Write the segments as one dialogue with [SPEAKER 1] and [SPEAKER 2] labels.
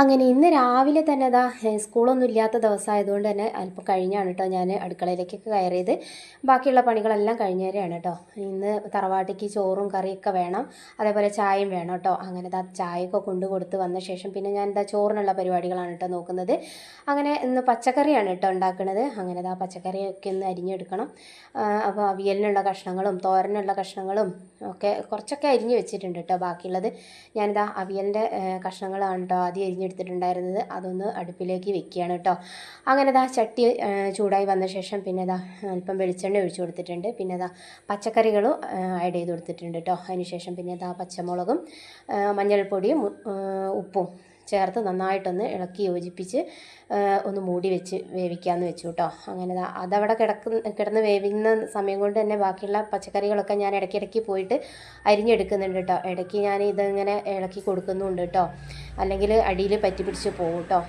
[SPEAKER 1] അങ്ങനെ ഇന്ന് രാവിലെ തന്നെ അതാ സ്കൂളൊന്നും ഇല്ലാത്ത ദിവസമായതുകൊണ്ട് തന്നെ അല്പം കഴിഞ്ഞാണ് കേട്ടോ ഞാൻ അടുക്കളയിലേക്കൊക്കെ കയറിയത്. ബാക്കിയുള്ള പണികളെല്ലാം കഴിഞ്ഞേരെയാണ് കേട്ടോ ഇന്ന് തറവാട്ടിക്ക് ചോറും കറിയൊക്കെ വേണം. അതേപോലെ ചായയും വേണം കേട്ടോ അങ്ങനെ ഇതാ ചായയൊക്കെ കൊണ്ടു കൊടുത്ത് വന്ന ശേഷം പിന്നെ ഞാൻ എന്താ ചോറിനുള്ള പരിപാടികളാണ് കേട്ടോ നോക്കുന്നത്. അങ്ങനെ ഇന്ന് പച്ചക്കറിയാണ് കേട്ടോ ഉണ്ടാക്കുന്നത് അങ്ങനെ ഇതാ പച്ചക്കറിയൊക്കെ ഒന്ന് അരിഞ്ഞെടുക്കണം. അപ്പോൾ അവിയലിനുള്ള കഷ്ണങ്ങളും തോരനുള്ള കഷ്ണങ്ങളും ഒക്കെ കുറച്ചൊക്കെ അരിഞ്ഞ് വെച്ചിട്ടുണ്ട് കേട്ടോ ബാക്കിയുള്ളത്. ഞാനിതാ അവിയലിന്റെ കഷ്ണങ്ങളാണ് കേട്ടോ ആദ്യം അരിഞ്ഞെടുത്തിട്ടുണ്ടായിരുന്നത് അതൊന്ന് അടുപ്പിലേക്ക് വെക്കുകയാണ് കേട്ടോ. അങ്ങനെ ഇതാ ചട്ടി ചൂടായി വന്ന ശേഷം പിന്നെ ഇതാ അല്പം വെളിച്ചെണ്ണ ഒഴിച്ചു കൊടുത്തിട്ടുണ്ട്. പിന്നെ ഇതാ പച്ചക്കറികളും ആഡ് ചെയ്ത് കൊടുത്തിട്ടുണ്ട് കേട്ടോ. അതിനുശേഷം പിന്നെ ഇതാ പച്ചമുളകും മഞ്ഞൾപ്പൊടിയും ഉപ്പും ചേർത്ത് നന്നായിട്ടൊന്ന് ഇളക്കി യോജിപ്പിച്ച് ഒന്ന് മൂടി വെച്ച് വേവിക്കാമെന്ന് വെച്ചു കേട്ടോ അങ്ങനെ അതവിടെ കിടക്കുന്ന കിടന്ന് വേവിക്കുന്ന സമയം കൊണ്ട് തന്നെ ബാക്കിയുള്ള പച്ചക്കറികളൊക്കെ ഞാൻ ഇടയ്ക്കിടയ്ക്ക് പോയിട്ട് അരിഞ്ഞെടുക്കുന്നുണ്ട് കേട്ടോ ഇടയ്ക്ക് ഞാൻ ഇതിങ്ങനെ ഇളക്കി കൊടുക്കുന്നുണ്ട് കേട്ടോ അല്ലെങ്കിൽ അടിയിൽ പറ്റി പിടിച്ച് പോകും കേട്ടോ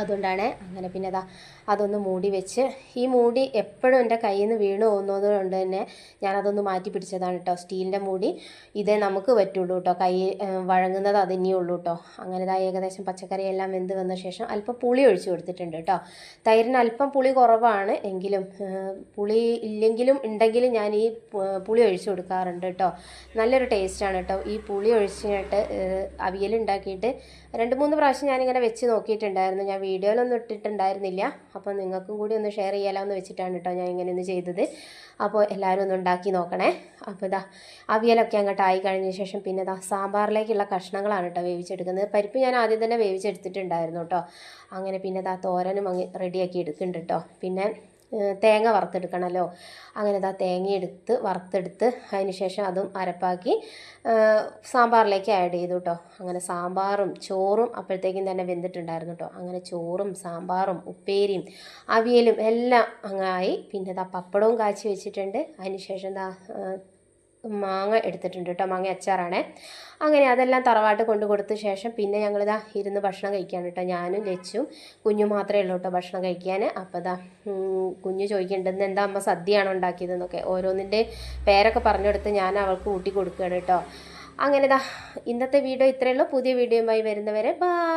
[SPEAKER 1] അതുകൊണ്ടാണ് അങ്ങനെ പിന്നെ അതാ അതൊന്ന് മൂടി വെച്ച്. ഈ മൂടി എപ്പോഴും എന്റെ കയ്യിൽ നിന്ന് വീണ് പോകുന്നത് കൊണ്ട് തന്നെ ഞാനതൊന്ന് മാറ്റി പിടിച്ചതാണ് കേട്ടോ സ്റ്റീലിന്റെ മൂടി ഇതേ നമുക്ക് പറ്റുള്ളൂ കേട്ടോ കൈ വഴങ്ങുന്നത് അതന്നെ ഉള്ളൂ കേട്ടോ അങ്ങനെ ഇതാ ഏകദേശം പച്ചക്കറിയെല്ലാം വെന്ത് വന്ന ശേഷം അല്പം പുളി ഒഴിച്ചു കൊടുത്തിട്ടുണ്ട് കേട്ടോ തൈരിന് അല്പം പുളി കുറവാണ് എങ്കിലും പുളി ഇല്ലെങ്കിലും ഉണ്ടെങ്കിലും ഞാൻ ഈ പുളി ഒഴിച്ചു കൊടുക്കാറുണ്ട് കേട്ടോ നല്ലൊരു ടേസ്റ്റാണ് കേട്ടോ ഈ പുളി ഒഴിച്ചിട്ട് അവിയൽ ഉണ്ടാക്കിയിട്ട് രണ്ട് മൂന്ന് പ്രാവശ്യം ഞാനിങ്ങനെ വെച്ച് നോക്കിയിട്ടുണ്ടായിരുന്നു. ഞാൻ വീഡിയോയിലൊന്നും ഇട്ടിട്ടുണ്ടായിരുന്നില്ല. അപ്പോൾ നിങ്ങൾക്കും കൂടി ഒന്ന് ഷെയർ ചെയ്യാലോ എന്ന് വെച്ചിട്ടാണ് കേട്ടോ ഞാൻ ഇങ്ങനെ ഒന്ന് ചെയ്തത്. അപ്പോൾ എല്ലാവരും ഒന്ന് ഉണ്ടാക്കി നോക്കണേ. അപ്പോൾ ഇതാ അവിയലൊക്കെ അങ്ങോട്ട് ആയി കഴിഞ്ഞ ശേഷം പിന്നെ ഇതാ സാമ്പാറിലേക്കുള്ള കഷ്ണങ്ങളാണ് കേട്ടോ വേവിച്ചെടുക്കുന്നത്. പരിപ്പ് ഞാൻ ആദ്യം തന്നെ വേവിച്ചെടുത്തിട്ടുണ്ടായിരുന്നു കേട്ടോ അങ്ങനെ പിന്നെ ഇതാ തോരനും അങ്ങ് റെഡിയാക്കി എടുക്കുന്നുണ്ട് കേട്ടോ പിന്നെ തേങ്ങ വറുത്തെടുക്കണമല്ലോ അങ്ങനെ ഇതാ തേങ്ങ എടുത്ത് വറുത്തെടുത്ത് അതിന് ശേഷം അതും അരപ്പാക്കി സാമ്പാറിലേക്ക് ആഡ് ചെയ്തു കേട്ടോ അങ്ങനെ സാമ്പാറും ചോറും അപ്പോഴത്തേക്കും തന്നെ വെന്തിട്ടുണ്ടായിരുന്നു കേട്ടോ അങ്ങനെ ചോറും സാമ്പാറും ഉപ്പേരിയും അവിയലും എല്ലാം അങ്ങായി പിന്നെ ഇതാ പപ്പടവും കാച്ചി വെച്ചിട്ടുണ്ട്. അതിന് ശേഷം മാങ്ങ എടുത്തിട്ടുണ്ട് കേട്ടോ. മാങ്ങ അച്ചാറാണേ. അങ്ങനെ അതെല്ലാം തറവാട്ട് കൊണ്ടു കൊടുത്ത ശേഷം പിന്നെ ഞങ്ങളിതാ ഇരുന്ന് ഭക്ഷണം കഴിക്കാൻ കേട്ടോ. ഞാനും ലച്ചും കുഞ്ഞു മാത്രമേ ഉള്ളൂ കേട്ടോ ഭക്ഷണം കഴിക്കാൻ. അപ്പോൾ ഇതാ കുഞ്ഞു ചോദിക്കേണ്ടതെന്ന് എന്താ അമ്മ സദ്യയാണോ ഉണ്ടാക്കിയതെന്നൊക്കെ ഓരോന്നിന്റെ പേരൊക്കെ പറഞ്ഞെടുത്ത് ഞാൻ അവൾക്ക് കൂട്ടി കൊടുക്കുകയാണ് കേട്ടോ. അങ്ങനെ ഇതാ ഇന്നത്തെ വീഡിയോ ഇത്രയേ ഉള്ളൂ. പുതിയ വീഡിയോയുമായി വരുന്നവരെ ബൈ.